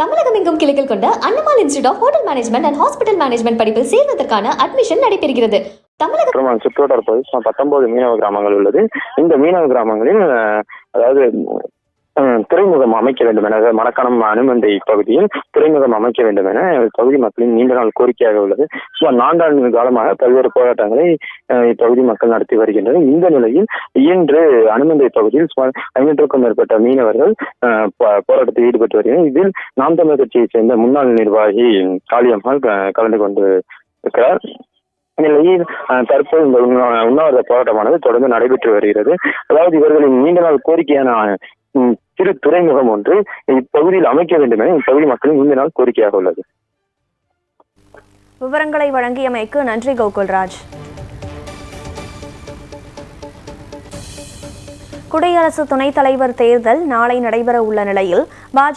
தமிழகம் எங்கும் கிளைகள் கொண்ட Annamalai institute of hotel management and hospital management படிப்பில் சேர்வதற்கான அட்மிஷன் நடைபெறுகிறது. தமிழக சுற்றுவட்டார் பகுதி பத்தொன்பது மீனவ கிராமங்கள் உள்ளது. இந்த மீனவ கிராமங்களில் அதாவது துறைமுகம் அமைக்க வேண்டும் என அதாவது அனுமந்தை பகுதியில் துறைமுகம் அமைக்க வேண்டும் என இப்பகுதி மக்களின் நீண்ட நாள் கோரிக்கையாக உள்ளது. சுமார் நான்காண்டு காலமாக பல்வேறு போராட்டங்களை இப்பகுதி மக்கள் நடத்தி வருகின்றனர். இந்த நிலையில் இன்று அனுமந்தை பகுதியில் சுமார் ஐநூற்றுக்கும் மேற்பட்ட மீனவர்கள் அஹ், போராட்டத்தில் ஈடுபட்டு வருகின்றனர். இதில் நாம் தமிழர் கட்சியைச் சேர்ந்த முன்னாள் நிர்வாகி காளியம்மாள் கலந்து கொண்டு இருக்கிறார். இந்நிலையில் தற்போது இந்த உண்ணாவிரத போராட்டமானது தொடர்ந்து நடைபெற்று வருகிறது. அதாவது இவர்களின் நீண்ட நாள் கோரிக்கையான சிறு துறைமுகம் ஒன்று இப்பகுதியில் அமைக்க வேண்டும் என இப்பகுதி மக்களின் இந்த நாள் கோரிக்கையாக உள்ளது. விவரங்களை வழங்கியமைக்கு நன்றி கோகுல்ராஜ். குடியரசு துணைத் தலைவர் தேர்தல் நாளை நடைபெற உள்ள நிலையில் பாஜக